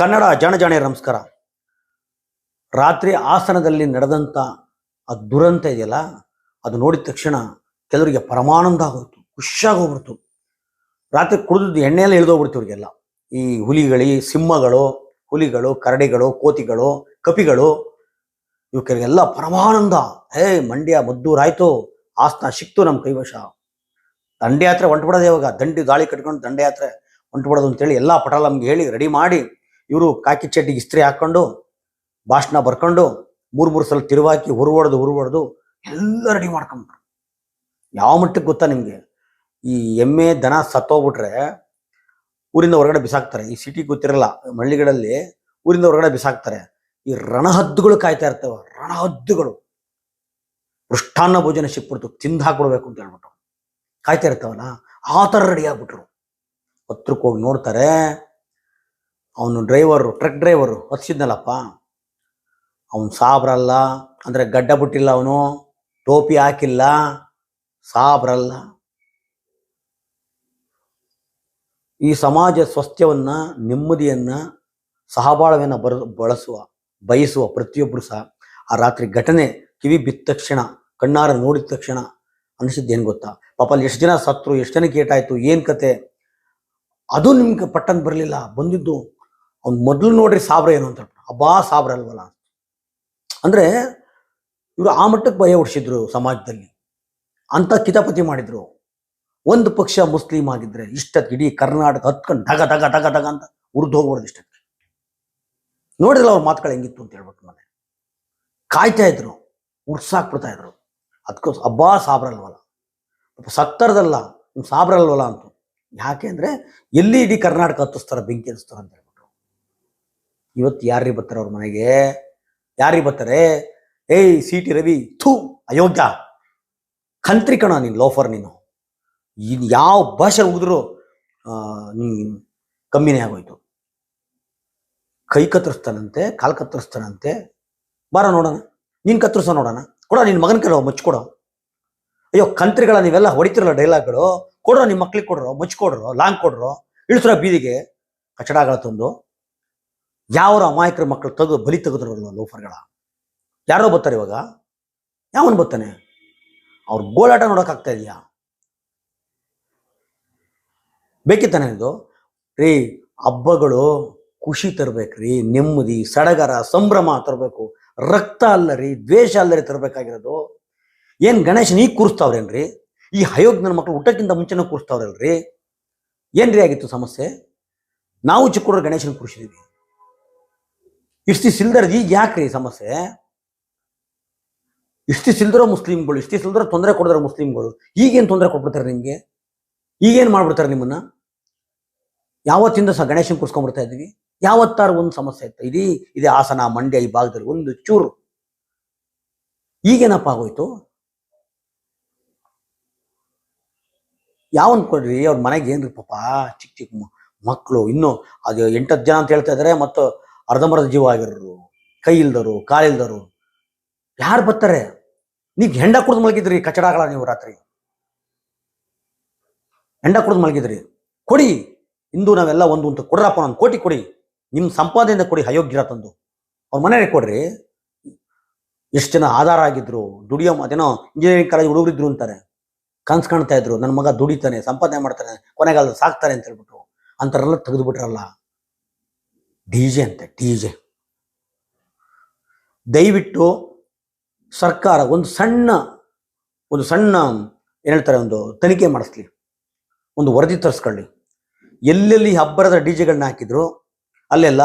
ಕನ್ನಡ ಜಾಣಜಾಣೆ ನಮಸ್ಕಾರ. ರಾತ್ರಿ ಆಸನದಲ್ಲಿ ನಡೆದಂಥ ಆ ದುರಂತ ಇದೆಯಲ್ಲ, ಅದು ನೋಡಿದ ತಕ್ಷಣ ಕೆಲವರಿಗೆ ಪರಮಾನಂದ ಆಗೋಯ್ತು ಖುಷಿಯಾಗೋಗ್ಬಿಡ್ತು ರಾತ್ರಿ ಕುಡಿದು ಎಣ್ಣೆಯಲ್ಲಿ ಇಳಿದೋಗ್ಬಿಡ್ತು ಇವ್ರಿಗೆಲ್ಲ. ಈ ಹುಲಿಗಳಿ ಸಿಂಹಗಳು, ಹುಲಿಗಳು, ಕರಡಿಗಳು, ಕೋತಿಗಳು, ಕಪಿಗಳು, ಇವಕ್ಕೆಲ್ಲ ಪರಮಾನಂದ. ಹೇ, ಮಂಡ್ಯ ಮದ್ದೂರಾಯ್ತು ಆಸ್ನ ಸಿಕ್ತು ನಮ್ಮ ಕೈವಶ. ದಂಡಯಾತ್ರೆ ಹೊಂಟ್ಬಿಡೋದು ಇವಾಗ. ದಂಡಿ ಗಾಳಿ ಕಟ್ಕೊಂಡು ದಂಡಯಾತ್ರೆ ಹೊಂಟ್ಬಿಡೋದು ಅಂತೇಳಿ ಎಲ್ಲ ಪಟಾಲಮ್ಗೆ ಹೇಳಿ, ರೆಡಿ ಮಾಡಿ ಇವರು ಕಾಕಿ ಚಡ್ಡಿಗೆ ಇಸ್ತ್ರಿ ಹಾಕೊಂಡು, ಭಾಷಣ ಬರ್ಕೊಂಡು, ಮೂರು ಮೂರು ಸಲ ತಿರುವಾಕಿ ಹುರುವಡ್ದು ಹುರುವಡ್ದು ಎಲ್ಲ ರೆಡಿ ಮಾಡ್ಕೊಂಬಿಟ್ರು ಯಾವ ಮಟ್ಟಕ್ಕೆ ಗೊತ್ತಾ ನಿಮಗೆ? ಈ ಎಮ್ಮೆ, ದನ ಸತ್ತೋಗ್ಬಿಟ್ರೆ ಊರಿಂದ ಹೊರಗಡೆ ಬಿಸಾಕ್ತಾರೆ. ಈ ಸಿಟಿ ಗೊತ್ತಿರಲ್ಲ, ಮಳ್ಳಿಗಳಲ್ಲಿ ಊರಿಂದ ಹೊರಗಡೆ ಬಿಸಾಕ್ತಾರೆ. ಈ ರಣಹದ್ದುಗಳು ಕಾಯ್ತಾ ಇರ್ತವೆ, ರಣಹದ್ದುಗಳು. ಮೃಷ್ಟಾನ್ನ ಭೋಜನ ಸಿಕ್ಬಿಡ್ತು ತಿಂದು ಹಾಕೊಡ್ಬೇಕು ಅಂತ ಹೇಳ್ಬಿಟ್ಟು ಕಾಯ್ತಾ ಇರ್ತಾವಲ್ಲ, ಆ ಥರ ರೆಡಿ ಆಗ್ಬಿಟ್ರು. ಹತ್ರಕ್ಕೆ ಹೋಗಿ ನೋಡ್ತಾರೆ ಅವನು ಡ್ರೈವರು ಟ್ರಕ್ ಡ್ರೈವರು ಹತ್ಸಿದ್ನಲ್ಲಪ್ಪ. ಅವನು ಸಾಬ್ರಲ್ಲ, ಅಂದರೆ ಗಡ್ಡ ಬಿಟ್ಟಿಲ್ಲ ಅವನು, ಟೋಪಿ ಹಾಕಿಲ್ಲ, ಸಾಬ್ರಲ್ಲ. ಈ ಸಮಾಜ ಸ್ವಸ್ಥ್ಯವನ್ನು, ನೆಮ್ಮದಿಯನ್ನು ಸಹಬಾಳವನ್ನು ಬರ, ಬಳಸುವ, ಬಯಸುವ ಪ್ರತಿಯೊಬ್ಬರು ಸಹ ಆ ರಾತ್ರಿ ಘಟನೆ ಕಿವಿ ಬಿದ್ದ ತಕ್ಷಣ, ಕಣ್ಣಾರ ನೋಡಿದ ತಕ್ಷಣ ಅನಿಸಿದ್ದು ಏನು ಗೊತ್ತಾ? ಪಾಪ ಅಲ್ಲಿ ಎಷ್ಟು ಜನ ಸತ್ರು, ಎಷ್ಟು ಜನಕ್ಕೆ ಏಟಾಯಿತು, ಏನು ಕತೆ? ಅದು ನಿಮ್ಗೆ ಪಟ್ಟಂತ ಬರಲಿಲ್ಲ. ಬಂದಿದ್ದು ಅವ್ನು ಮೊದಲು ನೋಡ್ರಿ ಸಾಬ್ರ ಏನು ಅಂತ ಅಬ್ಬಾ, ಸಾಬ್ರ ಅಲ್ವಲ್ಲ. ಅಂದ್ರೆ ಇವರು ಆ ಮಟ್ಟಕ್ಕೆ ಭಯ ಹುಡ್ಸಿದ್ರು ಸಮಾಜದಲ್ಲಿ. ಅಂತ ಕಿತಾಪತಿ ಮಾಡಿದ್ರು. ಒಂದು ಪಕ್ಷ ಮುಸ್ಲಿಂ ಆಗಿದ್ರೆ ಇಷ್ಟಕ್ಕೆ ಇಡೀ ಕರ್ನಾಟಕ ಹತ್ಕೊಂಡು ಧಗ ಧಗ ಧಗ ಧಗ ಅಂತ ಉರ್ದು ಹೋಗ್ಬಾರ್ದು ಇಷ್ಟಕ್ಕೆ. ನೋಡಿದ್ರಲ್ಲ ಅವ್ರ ಮಾತುಗಳು ಹೆಂಗಿತ್ತು ಅಂತ ಹೇಳ್ಬಿಟ್ಟು ಮನೆ. ಕಾಯ್ತಾ ಇದ್ರು. ಉರ್ಸಾಕ್ಬಿಡ್ತಾ ಇದ್ರು. ಅದಕ್ಕೂ ಅಬ್ಬಾ ಸಾಬ್ರಲ್ವಲ್ಲ ಸತ್ತರದಲ್ಲ. ಸಾಬ್ರಲ್ವಲ್ಲ ಅಂತ. ಯಾಕೆ ಅಂದರೆ ಎಲ್ಲಿ ಇಡೀ ಕರ್ನಾಟಕ ಹತ್ತಿಸ್ತಾರ ಬೆಂಕಿ ಹತ್ತಿಸ್ತಾರ ಅಂತ ಹೇಳ್ಬಿಟ್ಟು. ಇವತ್ತು ಯಾರಿಗೆ ಬರ್ತಾರೆ ಅವ್ರ ಮನೆಗೆ? ಯಾರಿಗೆ ಬರ್ತಾರೆ? ಏಯ್, ಸಿ ಟಿ ರವಿ, ಥೂ, ಅಯೋಗ್ಯ. ಕಂತ್ರಿ ಕಣ ನೀನು, ಲೋಫರ್ ನೀನು. ಇನ್ ಯಾವ ಭಾಷೆ ಉಗಿದ್ರು ನೀನು ಕಮ್ಮಿನೇ ಆಗೋಯ್ತು. ಕೈ ಕತ್ತರಿಸ್ತಾನಂತೆ, ಕಾಲು ಕತ್ತರಿಸ್ತಾನಂತೆ. ಬಾರ ನೋಡೋಣ. ನೀನು ಕತ್ತರಿಸೋ ನೋಡೋಣ. ಕೊಡೋ ನಿನ್ನ ಮಗನ ಕೇಳೋ ಮುಚ್ಕೊಡೋ. ಅಯ್ಯೋ ಕಂತ್ರಿಗಳ ನೀವೆಲ್ಲ ಹೊಡಿತಿರಲ್ಲ ಡೈಲಾಗ್ಗಳು. ಕೊಡ್ರೋ ನಿಮ್ಮ ಮಕ್ಳಿಗೆ ಕೊಡ್ರೋ, ಮುಚ್ಕೊಡ್ರೋ, ಲಾಂಗ್ ಕೊಡ್ರೋ, ಇಳಿಸ್ರೋ ಬೀದಿಗೆ. ಕಚಡಗಳ ತಂದು. ಯಾವ್ರ ಅಮಾಯಕರ ಮಕ್ಕಳು ತೆಗೆದು ಬಲಿ ತೆಗೆದ್ರಲ್ಲ ಲೋಫರ್ಗಳ? ಯಾರೋ ಬರ್ತಾರೆ ಇವಾಗ? ಯಾವನ್ ಬರ್ತಾನೆ? ಅವ್ರ ಗೋಳಾಟ ನೋಡೋಕ್ಕಾಗ್ತಾ ಇದೆಯಾ? ಬೇಕಿತ್ತಾನೆ ಇದು ರೀ, ಹಬ್ಬಗಳು ಖುಷಿ ತರ್ಬೇಕ್ರಿ ನೆಮ್ಮದಿ, ಸಡಗರ, ಸಂಭ್ರಮ ತರಬೇಕು. ರಕ್ತ ಅಲ್ಲ ರೀ, ದ್ವೇಷ ಅಲ್ಲರಿ ತರಬೇಕಾಗಿರೋದು. ಏನ್ ಗಣೇಶನ ಈಗ ಕೂರಿಸ್ತಾವ್ರೇನ್ರಿ? ಈ ಹಯೋಗ್ ನನ್ನ ಮಕ್ಕಳು ಊಟಕ್ಕಿಂತ ಮುಂಚೆನೇ ಕೂರಿಸ್ತಾವ್ರಲ್ರಿ? ಏನ್ರಿ ಆಗಿತ್ತು ಸಮಸ್ಯೆ? ನಾವು ಚಿಕ್ಕ ಗಣೇಶನ್ ಕೂರಿಸಿದೀವಿ. ಇಷ್ಟಿ ಸಿಲ್ದರ್ದು ಈಗ ಯಾಕ್ರಿ ಸಮಸ್ಯೆ? ಇಷ್ಟಿ ಸಿಲ್ದಿರೋ ಮುಸ್ಲಿಮ್ಗಳು, ಇಷ್ಟಿ ಸಿಲ್ದಿರೋ ತೊಂದರೆ ಕೊಡಿದಿರೋ ಮುಸ್ಲಿಮ್ಗಳು, ಈಗೇನು ತೊಂದರೆ ಕೊಟ್ಬಿಡ್ತಾರೆ ನಿಮಗೆ? ಈಗೇನು ಮಾಡ್ಬಿಡ್ತಾರೆ ನಿಮ್ಮನ್ನ? ಯಾವತ್ತಿಂದ ಸಹ ಗಣೇಶನ್ ಕೂರ್ಸ್ಕೊಂಡ್ಬಿಡ್ತಾ ಇದ್ದೀವಿ? ಯಾವತ್ತಾರು ಒಂದು ಸಮಸ್ಯೆ ಇತ್ತು? ಇದೀ ಇದೇ ಹಾಸನ, ಮಂಡ್ಯ, ಈ ಭಾಗದಲ್ಲಿ ಒಂದು ಚೂರು. ಈಗೇನಪ್ಪ ಆಗೋಯ್ತು? ಯಾವನ್ ಕೊಡ್ರಿ? ಅವ್ರ ಮನೆಗೆ ಏನ್ರಿ ಪಾಪ? ಚಿಕ್ಕ ಚಿಕ್ಕ ಮಕ್ಕಳು ಇನ್ನು ಅದು ಎಂಟತ್ತು ಜನ ಅಂತ ಹೇಳ್ತಾ ಇದಾರೆ, ಮತ್ತು ಅರ್ಧಂಬರ್ಧ ಜೀವ ಆಗಿರೋರು, ಕೈ ಇಲ್ದರು ಕಾಲಿಲ್ದರು ಯಾರು ಬರ್ತಾರೆ? ನೀವು ಹೆಂಡ ಕುಡ್ದು ಮಲಗಿದ್ರಿ ಕಚಡಗಳ ನೀವು ರಾತ್ರಿ? ಹೆಂಡ ಕುಡ್ದು ಮಲಗಿದ್ರಿ? ಕೊಡಿ, ಇಂದು ನಾವೆಲ್ಲ ಒಂದು ಅಂತ ಕೊಡ್ರಪ್ಪ, ಒಂದು ಕೋಟಿ ಕೊಡಿ ನಿಮ್ಮ ಸಂಪಾದನೆಯಿಂದ ಕೊಡಿ, ಅಯೋಗ್ಯರ ತಂದು. ಅವ್ರ ಮನೆಗೆ ಕೊಡ್ರಿ. ಎಷ್ಟು ಜನ ಆಧಾರ ಆಗಿದ್ರು, ದುಡಿಯೋ ಅದೇನೋ ಇಂಜಿನಿಯರಿಂಗ್ ಕಾಲೇಜ್ ಹುಡುಗರಿದ್ರು ಅಂತಾರೆ. ಕನ್ಸ್ ಕಾಣ್ತಾ ಇದ್ರು ನನ್ನ ಮಗ ದುಡಿತಾನೆ, ಸಂಪಾದನೆ ಮಾಡ್ತಾನೆ ಕೊನೆಗಾಲ ಸಾಕ್ತಾರೆ ಅಂತ ಹೇಳ್ಬಿಟ್ಟು ಅಂತಾರೆಲ್ಲ ತೆಗೆದು ಬಿಟ್ರಲ್ಲ ಡಿ ಜೆ ಅಂತೆ, ಡಿ ಜೆ. ದಯವಿಟ್ಟು ಸರ್ಕಾರ ಒಂದು ಸಣ್ಣ ಒಂದು ಸಣ್ಣ, ಏನು ಹೇಳ್ತಾರೆ, ಒಂದು ತನಿಖೆ ಮಾಡಿಸ್ಲಿ. ಒಂದು ವರದಿ ತರಿಸ್ಕೊಳ್ಳಿ. ಎಲ್ಲೆಲ್ಲಿ ಹಬ್ಬರದ ಡಿ ಜೆಗಳನ್ನ ಹಾಕಿದ್ರು, ಅಲ್ಲೆಲ್ಲ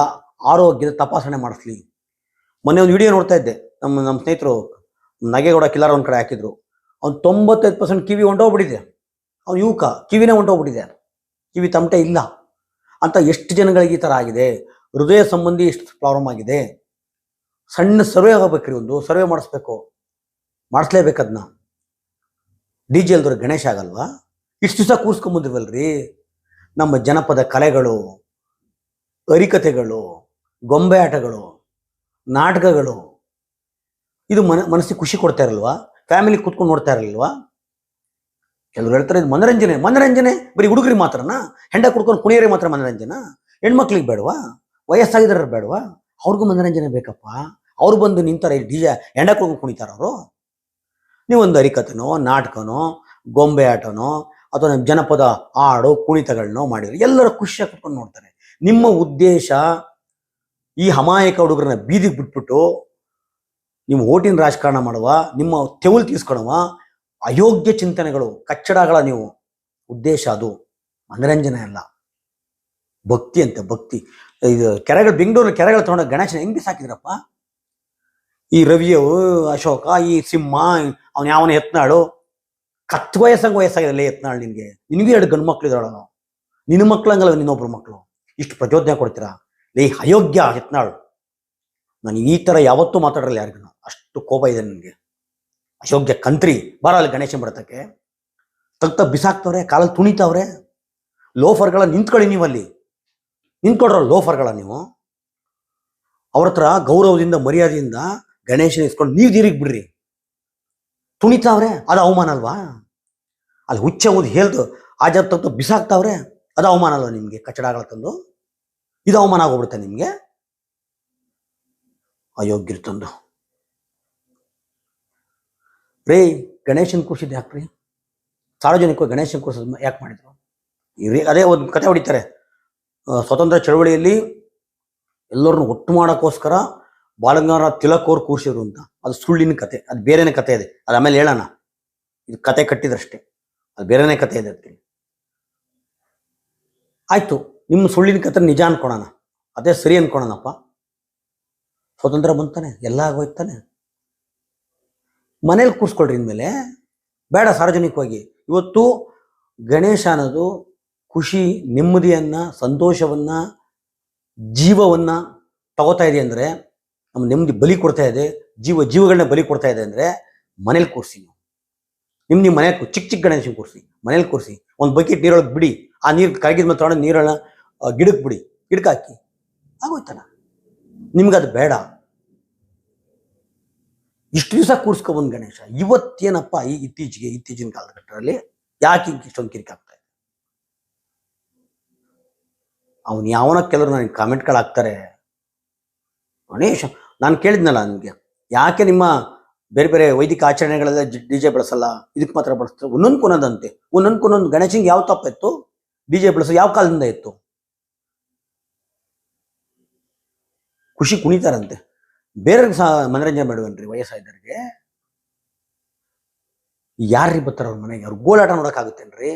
ಆರೋಗ್ಯದ ತಪಾಸಣೆ ಮಾಡಿಸ್ಲಿ. ಮೊನ್ನೆ ಒಂದು ವಿಡಿಯೋ ನೋಡ್ತಾ ಇದ್ದೆ, ನಮ್ಮ ನಮ್ಮ ಸ್ನೇಹಿತರು ನಗೆಗೌಡ ಕಿಲಾರ ಒಂದು ಕಡೆ ಹಾಕಿದ್ರು. ಅವ್ನು ತೊಂಬತ್ತೈದು ಪರ್ಸೆಂಟ್ ಕಿವಿ ಹೊಂಟೋಗ್ಬಿಟ್ಟಿದೆ. ಅವ್ನು ಯುವಕ ಕಿವಿನೇ ಹೊಂಟೋಗ್ಬಿಟ್ಟಿದೆ. ಕಿವಿ ತಮಟೆ ಇಲ್ಲ. ಅಂತ ಎಷ್ಟು ಜನಗಳಿಗೆ ಈ ಥರ ಆಗಿದೆ? ಹೃದಯ ಸಂಬಂಧಿ ಇಷ್ಟು ಪ್ರಾಬ್ಲಮ್ ಆಗಿದೆ. ಸಣ್ಣ ಸರ್ವೆ ಆಗಬೇಕ್ರಿ ಒಂದು, ಸರ್ವೆ ಮಾಡಿಸ್ಬೇಕು. ಮಾಡಿಸ್ಲೇಬೇಕದನ್ನ ಡಿ ಜೆ ಎಲ್ದವ್ರಿಗೆ ಗಣೇಶ ಆಗಲ್ವಾ? ಇಷ್ಟು ದಿವಸ ಕೂರ್ಸ್ಕೊಂಬಂದಿರ್ವಲ್ರಿ ನಮ್ಮ ಜನಪದ ಕಲೆಗಳು ಅರಿಕತೆಗಳು ಗೊಂಬೆ ಆಟಗಳು, ನಾಟಕಗಳು. ಇದು ಮನ, ಮನಸ್ಸಿಗೆ ಖುಷಿ ಕೊಡ್ತಾ ಇರಲ್ವಾ? ಫ್ಯಾಮಿಲಿ ಕೂತ್ಕೊಂಡು ನೋಡ್ತಾ ಇರಲ್ವಾ? ಕೆಲವರು ಹೇಳ್ತಾರೆ ಇದು ಮನರಂಜನೆ ಮನರಂಜನೆ. ಬರೀ ಹುಡುಗರಿಗೆ ಮಾತ್ರನಾ? ಹೆಂಡ ಕುಡ್ಕೊಂಡು ಕುಣಿಯರಿಗೆ ಮಾತ್ರ ಮನರಂಜನಾ? ಹೆಣ್ಮಕ್ಳಿಗೆ ಬೇಡವಾ? ವಯಸ್ಸಾಗಿದ್ದಾರೆ ಬೇಡವಾ? ಅವ್ರಿಗೂ ಮನೋರಂಜನೆ ಬೇಕಪ್ಪ. ಅವ್ರು ಬಂದು ನಿಂತಾರೆ ಡಿ ಜೆ ಎಂಡಕ್ಕೋಗಿ ಕುಣಿತಾರ ಅವರು? ನೀವೊಂದು ಹರಿಕಥೆನೋ, ನಾಟಕನೋ, ಗೊಂಬೆ ಆಟನೋ, ಅಥವಾ ಜನಪದ ಹಾಡು, ಕುಣಿತಗಳನ್ನೋ ಮಾಡಿದ್ರೆ ಎಲ್ಲರೂ ಖುಷಿಯಾಗಿ ಕುತ್ಕೊಂಡು ನೋಡ್ತಾರೆ. ನಿಮ್ಮ ಉದ್ದೇಶ ಈ ಅಮಾಯಕ ಹುಡುಗರನ್ನ ಬೀದಿಗೆ ಬಿಟ್ಬಿಟ್ಟು ನೀವು ಓಟಿನ ರಾಜಕಾರಣ ಮಾಡುವ, ನಿಮ್ಮ ತೆವಲು ತೀಸ್ಕೊಳುವ ಅಯೋಗ್ಯ ಚಿಂತನೆಗಳು, ಕಚ್ಚಡಗಳ ನೀವು ಉದ್ದೇಶ ಅದು. ಮನರಂಜನೆ ಅಲ್ಲ. ಭಕ್ತಿ ಅಂತೆ, ಭಕ್ತಿ. ಇದು ಕೆರೆಗಳು, ಬೆಂಗಳೂರು ಕೆರೆಗಳು ತಗೊಂಡು ಗಣೇಶನ ಹೆಂಗೆ ಸಾಕಿದ್ರಪ್ಪ ಈ ರವಿಯವು ಅಶೋಕ, ಈ ಸಿಂಹ, ಅವನ ಯಾವನ ಎತ್ನಾಳು? ಕತ್ತು ವಯಸ್ಸಂಗ ವಯಸ್ಸಾಗಿರಲ್ಲ ಎತ್ನಾಳು ನಿನ್ಗೆ. ನಿನಗೂ ಎರಡು ಗಂಡು ಮಕ್ಳು ಇದ್ದಾಳ ನಿನ್ನ ಮಕ್ಳಂಗಲ್ಲ ನಿನ್ನೊಬ್ರು ಮಕ್ಕಳು ಇಷ್ಟು ಪ್ರಚೋದನೆ ಕೊಡ್ತೀರಾ? ಲೇ, ಅಯೋಗ್ಯ ಎತ್ನಾಳು. ನಾನು ಈ ತರ ಯಾವತ್ತೂ ಮಾತಾಡಲ್ಲ ಯಾರಿಗೂ. ಅಷ್ಟು ಕೋಪ ಇದೆ ನನಗೆ. ಅಯೋಗ್ಯ ಕಂತ್ರಿ, ಬಾರ ಅಲ್ಲಿ ಗಣೇಶನ್ ಬಿಡತಕ್ಕೆ. ತಗ್ತ ಬಿಸಾಕ್ತವ್ರೆ, ಕಾಲಲ್ಲಿ ತುಣಿತಾವ್ರೆ. ಲೋಫರ್ಗಳ ನಿಂತ್ಕೊಳ್ಳಿ ನೀವು ಅಲ್ಲಿ ನಿಂತ್ಕೊಡ್ರ ಲೋಫರ್ಗಳ ನೀವು. ಅವ್ರ ಹತ್ರ ಗೌರವದಿಂದ, ಮರ್ಯಾದೆಯಿಂದ ಗಣೇಶನ ಇಸ್ಕೊಂಡು ನೀವು ದೀರಿಗೆ ಬಿಡ್ರಿ. ತುಣಿತಾವ್ರೆ ಅದು ಅವಮಾನ ಅಲ್ವಾ? ಅಲ್ಲಿ ಹುಚ್ಚ ಊದು ಹೇಳ್ದು ಆಜಾರ್ ತಪ್ಪು ಬಿಸಾಕ್ತಾವ್ರೆ, ಅದು ಅವಮಾನ ಅಲ್ವಾ ನಿಮ್ಗೆ? ಕಚ್ಚಡಗಳ ತಂದು? ಇದು ಅವಮಾನ ಆಗೋಗ್ಬಿಡುತ್ತೆ ನಿಮ್ಗೆ? ಅಯೋಗ್ಯರು ತಂದು. ರೇ, ಗಣೇಶನ್ ಕೂರಿಸಿದ್ದು ಯಾಕ್ರಿ? ಸಾರ್ವಜನಿಕವಾಗಿ ಗಣೇಶನ್ ಕೂರ್ಸೋದು ಯಾಕೆ ಮಾಡಿದ್ರು? ಅದೇ ಒಂದು ಕತೆ ಹೊಡಿತಾರೆ. ಸ್ವತಂತ್ರ ಚಳವಳಿಯಲ್ಲಿ ಎಲ್ಲರನ್ನು ಒಟ್ಟು ಮಾಡೋಕ್ಕೋಸ್ಕರ ಬಾಲಗಂಗಾರ ತಿಲಕ್ ಅವ್ರು ಕೂರಿಸಿದ್ರು ಅಂತ. ಅದು ಸುಳ್ಳಿನ ಕತೆ, ಅದು ಬೇರೆನೇ ಕತೆ ಇದೆ. ಅದು ಆಮೇಲೆ ಹೇಳೋಣ. ಇದು ಕತೆ ಕಟ್ಟಿದ್ರಷ್ಟೇ. ಅದು ಬೇರೆನೇ ಕತೆ ಇದೆ ಅದಕ್ಕೆ. ಆಯಿತು, ನಿಮ್ಮ ಸುಳ್ಳಿನ ಕತೆ ನಿಜ ಅನ್ಕೊಳೋಣ. ಅದೇ ಸರಿ ಅನ್ಕೊಳೋಣಪ್ಪ. ಸ್ವತಂತ್ರ ಬಂತಾನೆ ಎಲ್ಲ ಆಗೋಯ್ತಾನೆ. ಮನೇಲಿ ಕೂರಿಸ್ಕೊಳ್ರಿ ಇನ್ಮೇಲೆ ಬೇಡ ಸಾರ್ವಜನಿಕವಾಗಿ. ಇವತ್ತು ಗಣೇಶ ಅನ್ನೋದು ಖುಷಿ, ನೆಮ್ಮದಿಯನ್ನು, ಸಂತೋಷವನ್ನ, ಜೀವವನ್ನ ತಗೋತಾ ಇದೆ ಅಂದ್ರೆ ನಮ್ಮ ನೆಮ್ಮದಿ ಬಲಿ ಕೊಡ್ತಾ ಇದೆ, ಜೀವ ಜೀವಗಳನ್ನ ಬಲಿ ಕೊಡ್ತಾ ಇದೆ ಅಂದ್ರೆ, ಮನೇಲಿ ಕೂರಿಸಿ ನೀವು. ನಿಮ್ಮ ನಿಮ್ಮ ಮನೆ ಚಿಕ್ಕ ಚಿಕ್ಕ ಗಣೇಶನ್ ಕೂರಿಸಿ, ಮನೇಲಿ ಕೂರಿಸಿ. ಒಂದು ಬಕೆಟ್ ನೀರೊಳಗೆ ಬಿಡಿ. ಆ ನೀರು ಕರಗಿದ ಮೇಲೆ ತಗೊಂಡು ನೀರನ್ನ ಗಿಡಕ್ಕೆ ಬಿಡಿ. ಗಿಡಕ್ಕೆ ಹಾಕಿ. ಆಗೋಯ್ತಲ್ಲ. ನಿಮ್ಗೆ ಅದು ಬೇಡ. ಇಷ್ಟು ದಿವಸ ಕೂರಿಸ್ಕೊಬಂದು ಗಣೇಶ. ಇವತ್ತೇನಪ್ಪ ಈ ಇತ್ತೀಚೆಗೆ, ಇತ್ತೀಚಿನ ಕಾಲಘಟ್ಟದಲ್ಲಿ ಯಾಕೆ ಇಷ್ಟೊಂದು ಕಿರಿಕ್ ಆಗ್ತಾ ಇದೆ ಅವನು ಯಾವನ ಕೆಲವರು ನನಗೆ ಕಾಮೆಂಟ್ಗಳು ಹಾಕ್ತಾರೆ ಗಣೇಶ ನಾನು ಕೇಳಿದ್ನಲ್ಲ ನನಗೆ ಯಾಕೆ ನಿಮ್ಮ ಬೇರೆ ಬೇರೆ ವೈದಿಕ ಆಚರಣೆಗಳೆಲ್ಲ ಡಿ ಜೆ ಬಳಸಲ್ಲ ಇದಕ್ಕೆ ಮಾತ್ರ ಬಳಸ್ತಾರೆ? ಒಂದೊಂದು ಅಂತೆ ಒಂದೊಂದು ಕುನೊಂದು ಗಣೇಶಂಗೆ ಯಾವ ತಪ್ಪ ಇತ್ತು ಡಿ ಜೆ ಬಳಸೋ ಯಾವ ಕಾಲದಿಂದ ಇತ್ತು ಖುಷಿ ಕುಣಿತಾರಂತೆ. ಬೇರೆಯವ್ರಿಗೆ ಸಹ ಮನರಂಜನೆ ಮಾಡುವನ್ರಿ ವಯಸ್ಸಾದವ್ರಿಗೆ? ಯಾರ್ರಿ ಬರ್ತಾರ ಅವ್ರ ಮನೆಗೆ? ಅವ್ರು ಗೋಲಾಟ ನೋಡೋಕ್ಕಾಗುತ್ತೇನ್ರಿ?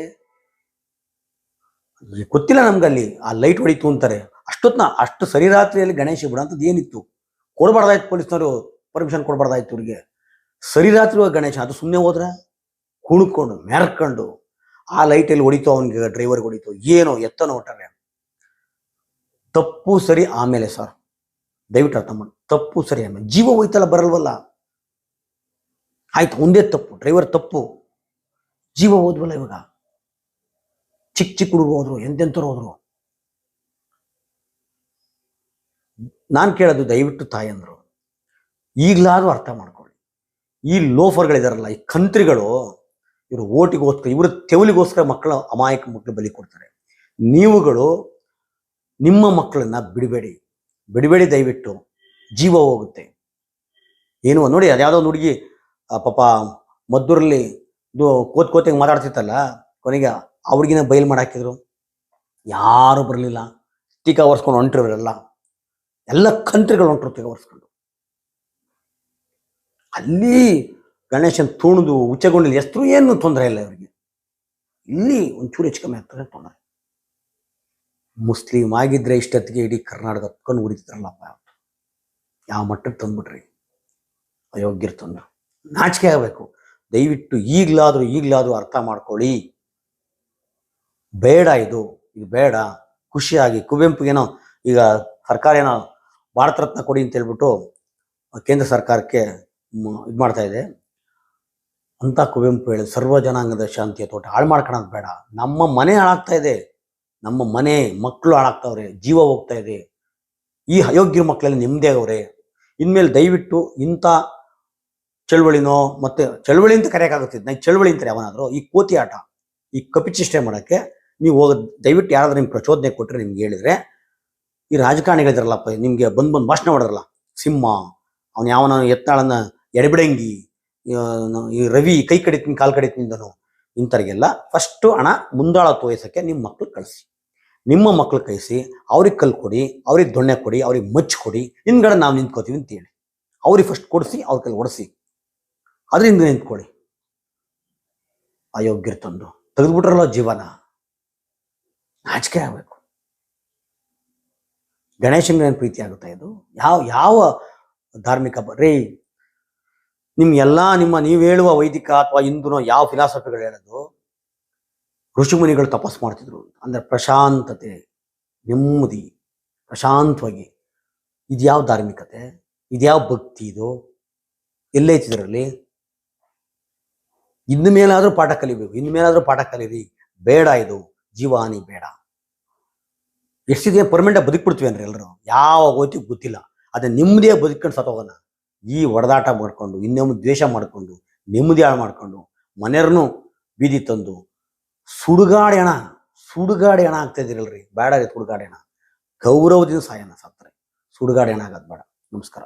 ಗೊತ್ತಿಲ್ಲ ನಮ್ಗೆ ಅಲ್ಲಿ ಆ ಲೈಟ್ ಹೊಡಿತು ಅಂತಾರೆ. ಅಷ್ಟೊತ್ನ ಅಷ್ಟು ಸರಿ ರಾತ್ರಿಯಲ್ಲಿ ಗಣೇಶ ಬಿಡೋಂಥದ್ದು ಏನಿತ್ತು? ಕೊಡಬಾರ್ದಾಯ್ತು ಪೊಲೀಸ್ನವರು ಪರ್ಮಿಷನ್ ಕೊಡಬಾರ್ದಾಯ್ತು ಇವ್ರಿಗೆ. ಸರಿ ರಾತ್ರಿ ಗಣೇಶ, ಅದು ಸುಮ್ಮನೆ ಹೋದ್ರೆ? ಕುಣ್ಕೊಂಡು ಮೆರ್ಕೊಂಡು ಆ ಲೈಟಲ್ಲಿ ಹೊಡಿತು, ಅವನಿಗೆ ಡ್ರೈವರ್ಗೆ ಹೊಡಿತು. ಏನೋ ಎತ್ತನೋ ಹೊಟ್ಟಾರೆ ತಪ್ಪು ಸರಿ ಆಮೇಲೆ ಸರ್ ದಯವಿಟ್ಟು ಅರ್ಥ ಮಾಡಿ. ತಪ್ಪು ಸರಿ ಆಮೇಲೆ. ಜೀವ ಹೋಯ್ತಲ್ಲ, ಬರಲ್ವಲ್ಲ? ಆಯ್ತು, ಒಂದೇ ತಪ್ಪು. ಡ್ರೈವರ್ ತಪ್ಪು. ಜೀವ ಹೋದ್ವಲ್ಲ ಇವಾಗ? ಚಿಕ್ಕ ಚಿಕ್ಕ ಹುಡುಗರು ಹೋದ್ರು, ಎಂತೆಂಥವ್ರು ಹೋದ್ರು? ನಾನು ಕೇಳೋದು ದಯವಿಟ್ಟು ತಾಯಂದ್ರು ಈಗಲಾದ್ರೂ ಅರ್ಥ ಮಾಡ್ಕೊಳ್ಳಿ. ಈ ಲೋಫರ್ಗಳಿದಾರಲ್ಲ, ಈ ಕಂತ್ರಿಗಳು, ಇವರು ಓಟಿಗೋಸ್ಕರ, ಇವರು ತೆವಲಿಗೋಸ್ಕರ ಮಕ್ಕಳ ಅಮಾಯಕ ಮಕ್ಕಳು ಬಲಿ ಕೊಡ್ತಾರೆ. ನೀವುಗಳು ನಿಮ್ಮ ಮಕ್ಕಳನ್ನ ಬಿಡಬೇಡಿ. ಬಿಡಬೇಡಿ ದಯವಿಟ್ಟು. ಜೀವ ಹೋಗುತ್ತೆ. ಏನು, ನೋಡಿ, ಅದ್ಯಾವುದೋ ಹುಡುಗಿ ಪಾಪ ಮದ್ದೂರಲ್ಲಿ ಇದು ಕೋತ್ ಕೋತಿಗೆ ಮಾತಾಡ್ತಿತ್ತಲ್ಲ ಕೊನೆಗೆ ಹುಡುಗಿನ ಬಯಲು ಮಾಡಾಕಿದ್ರು. ಯಾರು ಬರಲಿಲ್ಲ. ಟೀಕಾ ಒರೆಸ್ಕೊಂಡು ಹೊಂಟಿರೋರೆಲ್ಲ. ಎಲ್ಲ ಕಂಟ್ರಿಗಳು ಹೊಂಟರು ಟೀಕಾ ಒರೆಸ್ಕೊಂಡು. ಅಲ್ಲಿ ಗಣೇಶನ್ ತುಣಿದು, ಉಚ್ಚಗೊಂಡಿಲ್ಲ. ಎಷ್ಟು ಏನು ತೊಂದರೆ ಇಲ್ಲ ಇವರಿಗೆ. ಇಲ್ಲಿ ಒಂಚೂರು ಹೆಚ್ಚು ಕಮ್ಮಿ ಆಗ್ತದೆ ತೊಂದರೆ ಮುಸ್ಲಿಂ ಆಗಿದ್ರೆ ಇಷ್ಟೊತ್ತಿಗೆ ಇಡೀ ಕರ್ನಾಟಕ ಹತ್ಕೊಂಡು ಉಳಿತಿದ್ರಲ್ಲಪ್ಪ ಯಾವ ಮಟ್ಟಕ್ಕೆ ತಂದ್ಬಿಟ್ರಿ? ಅಯೋಗ್ಯರು ತಂದು ನಾಚಿಕೆ ಆಗಬೇಕು. ದಯವಿಟ್ಟು ಈಗಲಾದರೂ ಈಗಲಾದರೂ ಅರ್ಥ ಮಾಡ್ಕೊಳ್ಳಿ. ಬೇಡ ಇದು ಇದು ಬೇಡ. ಖುಷಿಯಾಗಿ ಕುವೆಂಪುಗೇನೋ ಈಗ ಸರ್ಕಾರ ಏನೋ ಭಾರತ ರತ್ನ ಕೊಡಿ ಅಂತ ಹೇಳ್ಬಿಟ್ಟು ಕೇಂದ್ರ ಸರ್ಕಾರಕ್ಕೆ ಇದು ಮಾಡ್ತಾ ಇದೆ. ಅಂತ ಕುವೆಂಪು ಹೇಳಿ, ಸರ್ವ ಜನಾಂಗದ ಶಾಂತಿಯ ತೋಟ. ಹಾಳು ಮಾಡ್ಕೊಳೋದು ಬೇಡ. ನಮ್ಮ ಮನೆ ಹಾಳಾಗ್ತಾ ಇದೆ. ನಮ್ಮ ಮನೆ ಮಕ್ಕಳು ಹಾಳಾಗ್ತಾವ್ರೆ. ಜೀವ ಹೋಗ್ತಾ ಇದೆ. ಈ ಅಯೋಗ್ಯ ಮಕ್ಕಳಲ್ಲಿ ನೆಮ್ಮದಿ ಆಗವ್ರೆ. ಇನ್ಮೇಲೆ ದಯವಿಟ್ಟು ಇಂಥ ಚಳವಳಿನೋ ಮತ್ತೆ ಚಳವಳಿ ಅಂತ ಕರೆಯೋಕ್ಕಾಗುತ್ತೆ. ನಾ ಚಳವಳಿ ಅಂತಾರೆ ಯಾವನಾದರೂ. ಈ ಕೋತಿ ಆಟ, ಈ ಕಪಿಚೇಷ್ಟೆ ಮಾಡೋಕ್ಕೆ ನೀವು ಹೋಗೋದು ದಯವಿಟ್ಟು ಯಾರಾದ್ರೂ ನಿಮ್ಗೆ ಪ್ರಚೋದನೆ ಕೊಟ್ಟರೆ ನಿಮ್ಗೆ ಹೇಳಿದ್ರೆ, ಈ ರಾಜಕಾರಣಿಗಳಿದಾರಲ್ಲಪ್ಪ ನಿಮ್ಗೆ ಬಂದ್ ಬಂದು ಭಾಷಣ ಮಾಡಿದ್ರಲ್ಲ ಸಿಂಹ, ಅವನು ಯಾವನ ಎತ್ತಾಳನ್ನ ಎಡಬಿಡಂಗಿ, ಈ ರವಿ ಕೈ ಕಡಿತೀನಿ, ಕಾಲು ಕಡಿತೀನಿಂದನು ಇಂಥವ್ರಿಗೆಲ್ಲ ಫಸ್ಟ್ ಹಣ ಮುಂದಾಳ ತೋಯಿಸೋಕ್ಕೆ ನಿಮ್ಮ ಮಕ್ಳು ಕಳಿಸಿ. ನಿಮ್ಮ ಮಕ್ಳು ಕಳಿಸಿ, ಅವ್ರಿಗೆ ಕಲ್ ಕೊಡಿ, ಅವ್ರಿಗೆ ದೊಣ್ಣೆ ಕೊಡಿ, ಅವ್ರಿಗೆ ಮಚ್ಚ ಕೊಡಿ, ಹಿಂದ್ಗಡೆ ನಾವು ನಿಂತ್ಕೋತೀವಿ ಅಂತೇಳಿ ಅವ್ರಿಗೆ ಫಸ್ಟ್ ಕೊಡಿಸಿ, ಅವ್ರ ಕೈಲಿ ಒಡಿಸಿ. ಅದರಿಂದ ನಿಂತ್ಕೊಳ್ಳಿ. ಅಯೋಗ್ಯರು ತಂದು. ತೆಗೆದುಬಿಟ್ರಲ್ಲ ಜೀವನ. ನಾಚಿಕೆ ಆಗ್ಬೇಕು. ಗಣೇಶನಿಗೆ ಪ್ರೀತಿ ಆಗುತ್ತಾ ಇದು? ಯಾವ ಯಾವ ಧಾರ್ಮಿಕ ರೀ, ನಿಮ್ ಎಲ್ಲಾ ನಿಮ್ಮ ನೀವು ಹೇಳುವ ವೈದಿಕ ಅಥವಾ ಹಿಂದೂನೋ ಯಾವ ಫಿಲಾಸಫಿಗಳು ಹೇಳೋದು, ಋಷಿಮುನಿಗಳು ತಪಸ್ ಮಾಡ್ತಿದ್ರು ಅಂದ್ರೆ ಪ್ರಶಾಂತತೆ, ನೆಮ್ಮದಿ, ಪ್ರಶಾಂತವಾಗಿ. ಇದ್ಯಾವ ಧಾರ್ಮಿಕತೆ? ಇದ್ಯಾವ ಭಕ್ತಿ ಇದು? ಎಲ್ಲೈತಿದ್ರಲ್ಲಿ ಇನ್ನು ಮೇಲಾದ್ರೂ ಪಾಠ ಕಲಿಬೇಕು, ಇನ್ನು ಮೇಲಾದ್ರೂ ಪಾಠ ಕಲೀರಿ. ಬೇಡ ಇದು. ಜೀವಾನಿ ಬೇಡ. ಎಷ್ಟಿದೆ ಪರ್ಮನೆಂಟ್ ಬದುಕ್ಬಿಡ್ತೀವಿ ಅಂದ್ರೆ ಎಲ್ಲರೂ ಯಾವ ಹೋಯ್ತು ಗೊತ್ತಿಲ್ಲ. ಅದೇ ನೆಮ್ಮದಿಯ ಬದುಕೊಂಡು ಸತ್ತೋಗೋಣ ಈ ಹೊಡೆದಾಟ ಮಾಡ್ಕೊಂಡು, ಇನ್ನೊಮ್ಮೆ ದ್ವೇಷ ಮಾಡ್ಕೊಂಡು, ನೆಮ್ಮದಿ ಹಾಳು ಮಾಡ್ಕೊಂಡು, ಮನೆಯವ್ರನ್ನು ಬೀದಿ ತಂದು ಸುಡುಗಾಡಿ ಸುಡುಗಾಡೆ ಹಣ ಆಗ್ತಾ ಇದ್ದೀರಲ್ರಿ ಬೇಡ ರೀ ಸುಡುಗಾಡಿ ಹಣ ಗೌರವದಿಂದ ಸಾಯಣ ಸತ್ತರೆ ಸುಡುಗಾಡಿ ಹೆಣ ಆಗೋದು ಬೇಡ. ನಮಸ್ಕಾರ.